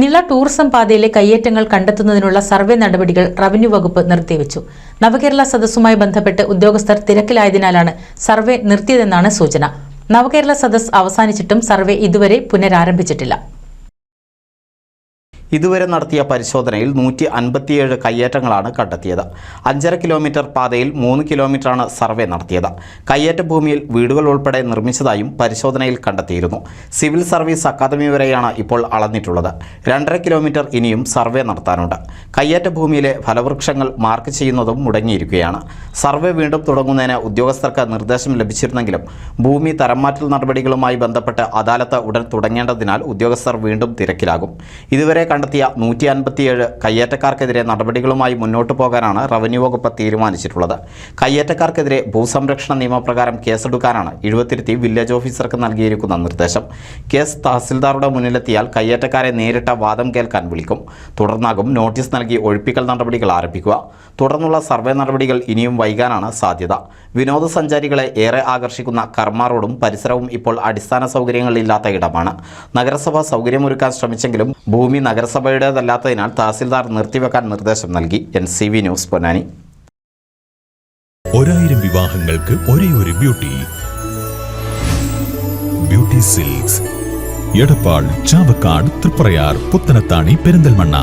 Nila tourism പാതയിലെ കയ്യേറ്റങ്ങൾ കണ്ടെത്തുന്നതിനുള്ള survey നടപടികൾ റവന്യൂ വകുപ്പ് നിർത്തിവെച്ചു. നവകേരള സദസ്സുമായി ബന്ധപ്പെട്ട് ഉദ്യോഗസ്ഥർ തിരക്കിലായതിനാലാണ് സർവേ നിർത്തിയതെന്നാണ് സൂചന. നവകേരള സദസ് അവസാനിച്ചിട്ടും സർവേ ഇതുവരെ പുനരാരംഭിച്ചിട്ടില്ല. ഇതുവരെ നടത്തിയ പരിശോധനയിൽ നൂറ്റി അൻപത്തിയേഴ് കയ്യേറ്റങ്ങളാണ് കണ്ടെത്തിയത്. അഞ്ചര കിലോമീറ്റർ പാതയിൽ മൂന്ന് കിലോമീറ്ററാണ് സർവേ നടത്തിയത്. കയ്യേറ്റ ഭൂമിയിൽ വീടുകൾ ഉൾപ്പെടെ നിർമ്മിച്ചതായും പരിശോധനയിൽ കണ്ടെത്തിയിരുന്നു. സിവിൽ സർവീസ് അക്കാദമി വരെയാണ് ഇപ്പോൾ അളന്നിട്ടുള്ളത്. രണ്ടര കിലോമീറ്റർ ഇനിയും സർവേ നടത്താനുണ്ട്. കയ്യേറ്റ ഭൂമിയിലെ ഫലവൃക്ഷങ്ങൾ മാർക്ക് ചെയ്യുന്നതും മുടങ്ങിയിരിക്കുകയാണ്. സർവേ വീണ്ടും തുടങ്ങുന്നതിന് ഉദ്യോഗസ്ഥർക്ക് നിർദ്ദേശം ലഭിച്ചിരുന്നെങ്കിലും ഭൂമി തരംമാറ്റൽ നടപടികളുമായി ബന്ധപ്പെട്ട് അദാലത്ത് ഉടൻ തുടങ്ങേണ്ടതിനാൽ ഉദ്യോഗസ്ഥർ വീണ്ടും തിരക്കിലാകും. ഇതുവരെ കണ്ടെത്തിയ നൂറ്റി അൻപത്തിയേഴ് കയ്യേറ്റക്കാർക്കെതിരെ നടപടികളുമായി മുന്നോട്ടു പോകാനാണ് റവന്യൂ വകുപ്പ് തീരുമാനിച്ചിട്ടുള്ളത്. കയ്യേറ്റക്കാർക്കെതിരെ ഭൂസംരക്ഷണ നിയമപ്രകാരം കേസെടുക്കാനാണ് എഴുപത്തിരുത്തി വില്ലേജ് ഓഫീസർക്ക് നൽകിയിരിക്കുന്ന നിർദ്ദേശം. കേസ് തഹസിൽദാറുടെ മുന്നിലെത്തിയാൽ കയ്യേറ്റക്കാരെ നേരിട്ട വാദം കേൾക്കാൻ വിളിക്കും. തുടർന്നാകും നോട്ടീസ് നൽകി ഒഴിപ്പിക്കൽ നടപടികൾ ആരംഭിക്കുക. തുടർന്നുള്ള സർവേ നടപടികൾ ഇനിയും വൈകാനാണ് സാധ്യത. വിനോദസഞ്ചാരികളെ ഏറെ ആകർഷിക്കുന്ന കർമ്മ റോഡും പരിസരവും ഇപ്പോൾ അടിസ്ഥാന സൗകര്യങ്ങളില്ലാത്ത ഇടമാണ്. നഗരസഭ സൗകര്യമൊരുക്കാൻ ശ്രമിച്ചെങ്കിലും ഭൂമി നഗരസഭയുടേതല്ലാത്തതിനാൽ തഹസിൽദാർ നിർത്തിവെക്കാൻ നിർദ്ദേശം നൽകി. N. C. V. News Ponnani. ഒരായിരം വിവാഹങ്ങൾക്ക് ഒരേ ഒരു beauty. Beauty silks. Edappal Chavakkad Triprayar Puthanathani Perinthalmanna.